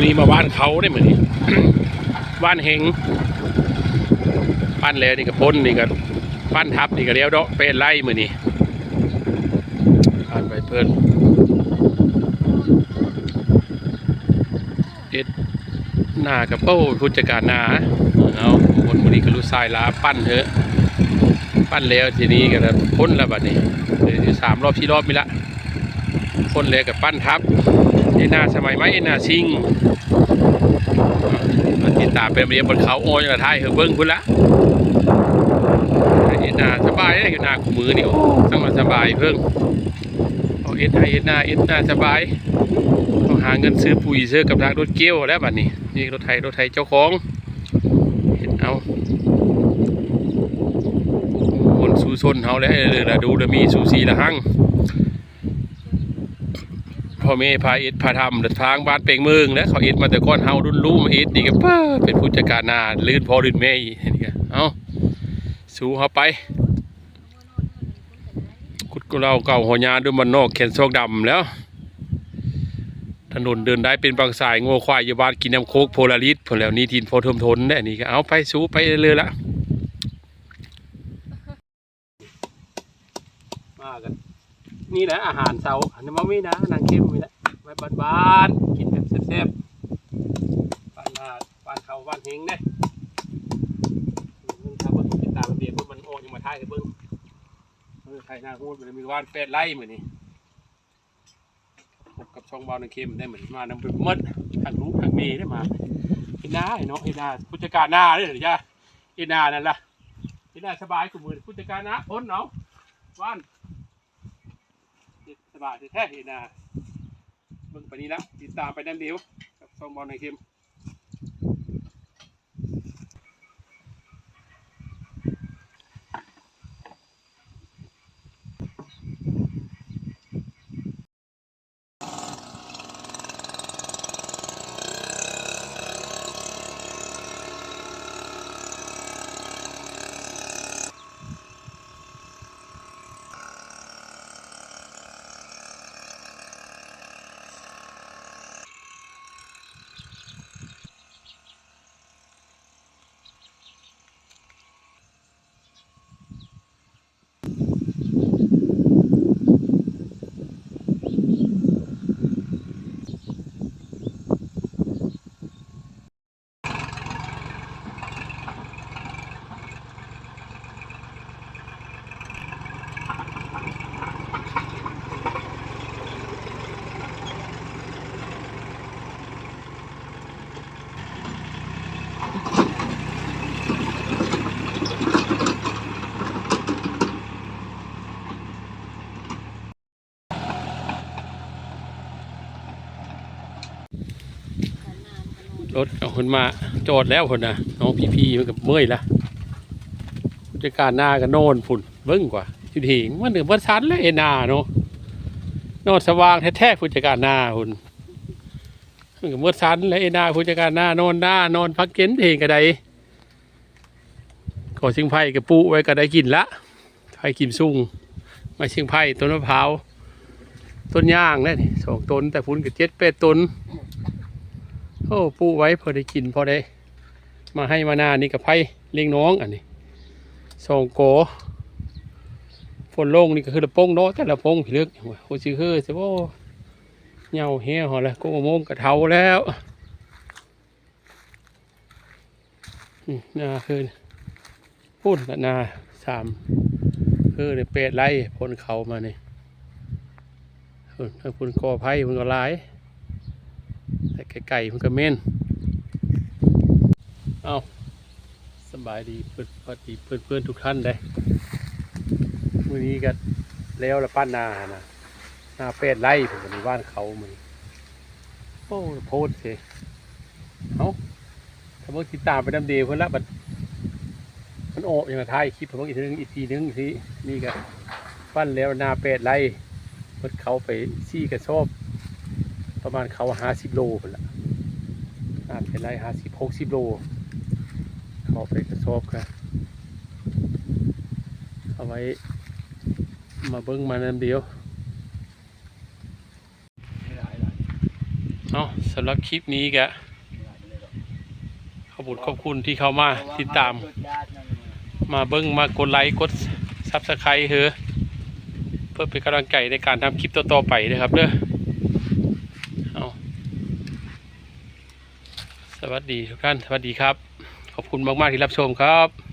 วันนี้มาบ้านเขาได้เหมือนนี้บ้านเฮงบ้นแล้วนี่ก็พ้นนี่ก็บ้นทับนี่ก็เลี้ยวเดาะเป็นไล่เหมือนนี้ผ่านไปเพิ่นเอ็ดหน้ากับเป้าพุจการนาเอาคนวันนี้ก็รู้สายลาปั้นเถอะปั้นแล้วทีนี้ก็แล้วพ้นแล้วบัดนี้เดี๋ยวสามรอบที่รอบมีละพ้นแล้วกับปั้นทับ ไอหน้าสมัยไหมไอหน้าซิงมาติดตามเป็นเรียบบนเขาโอ้ยกระทายเฮอเบิ้งพุ่นละไอ้หน้าสบายเลยหน้าขูมือนี่โอ้ตั้งมาสบายเพิ่งเอาเอ็ดให้เอ็ดหน้าเอ็ดหน้าสบายต้องหาเงินซื้อปุ๋ยซื้อกับทางรถเกี้ยวแล้วบัดนี้นี่รถไถรถไถเจ้าของเห็นเอาคนสู่ชนเขาแล้วเลยละดูละมีสู่สีละหัง พ่อแม่พาอ็ดพาทำเดินทางบ้านเป่งเมืองแล้วเขาอ็ดมาแต่ก้อนเฮารุ่นลูกมาอ็ดนี่ก็เป้อเป็นผู้จัดการนาลื่นพอลื่นแม่อีนี่ก็เอาสู่เขาไปกุดกุเราเก่าหัวยาด้วยมันนอกแขนซอกดำแล้ว ถนนเดินได้เป็นบางสายงัวควายยาบานกินน้ำโคกโพลาริสผลแล้วนี้ทินโพทมทนได้นี่ก็เอาไปสู้ไปเลยละ มากัน นี่แหละอาหารเช้าอันนี้มันไม่นะนางเข้มมีแหละไว้บ้านๆกินแบบแซ่บๆบ้านนาบ้านเขาบ้านเฮงเนี่ยมึงทำวัตถุติดตามระเบียบพวมันโอ้ยังมาท่ายให้เบิ้งเออไทยนาพูดมันมีว่านแปดไร่เหมือนนี้พบกับช่องบอลนางเข้มได้เหมือนมานำไปหมดทางรู้ทางเมย์ได้มาเห็นนาไอ้เนาะเห็นนาผู้จัดการหน้าได้หรือจ้าเห็นนานั่นล่ะเห็นนาสบายกับมือผู้จัดการนะพ้นเนาะว่าน บายแท้ๆเห็นนะเบิ่งไปนี้แล้วติดตามไปนั่นเดียวกับซองบอลในเกม รถเอาคนมาจอดแล้วคนนะน้องพี่ๆมันกับเมื่อยละผู้จัดการหน้าก็โนอนฝุ่นเบิ้งกว่าจุดหิงมันเหนือวันชันแล้วเอนาเนาะนอนสว่างแท้ๆผู้จัดการหน้าคุณมันกับเมื่อชันแล้วเอนาผู้จัดการหน้านอนหน้านอนพักเก็นเองก็ไดก่อชิงไผ่กับปูไว้ก็ได้กินละไผ่กิมซุ่งไม่ชิงไผ่ต้นมะพร้าวต้นย่างนี่สองต้นแต่พุ่นกับเจ็ดแปดต้น โอ้ปูไว้พอได้กินพอได้ มาให้มานานี่กับไผ่เลี้ยงน้องอันนี้สองโกฝนลงนี่ก็คือละโป้งเนาะแต่ละโป้งผีเลือกโอ้ชื่อคือสิโอ้เหงาเหี้ยหอละก็โมงกระเทาแล้วนาคือพูดละนาสามคือเนี่ยเป็ดไล่พ้นเขามานี่พุ่นถ้าพุ่นกอไผ่พุ่นก็ลาย ไก่ๆมันก็เม่นเอาสบายดีเพื่อนพอดีเพื่อนเพื่อนๆทุกท่านเลยมือนี้ก็แล้วละป้านานะนาเป็ดไล่ผมในบ้านเขามือนโอ้โพดสิเอาถ้าเมื่อติดตามไปน้ำเดียวเพื่อนละบัดมันโอบอย่างท้ายคลิปผมอีกทีนึงอีกทีนึงสินี่ก็ปั้นแล้วนาเป็ดไล่เพื่อนเขาไปซี่กระสอบ ประมาณเขาห้าสิบโลไปละอาจเป็นไรหาสิบหกสิบโล เขาไปกระสอบรับเอาไว้ มาเบิ้งมาน้ำเดียวเอาสำหรับคลิปนี้กะขอบุญขอบคุณที่เข้ามาติดตาม มาเบิ้งมากดไลค์กดซับสไครต์เถอะเพื่อเป็นกำลังใจในการทำคลิปต่อๆไปนะครับเด้อ สวัสดีทุกท่าน สวัสดีครับ ขอบคุณมาก ๆ ที่รับชมครับ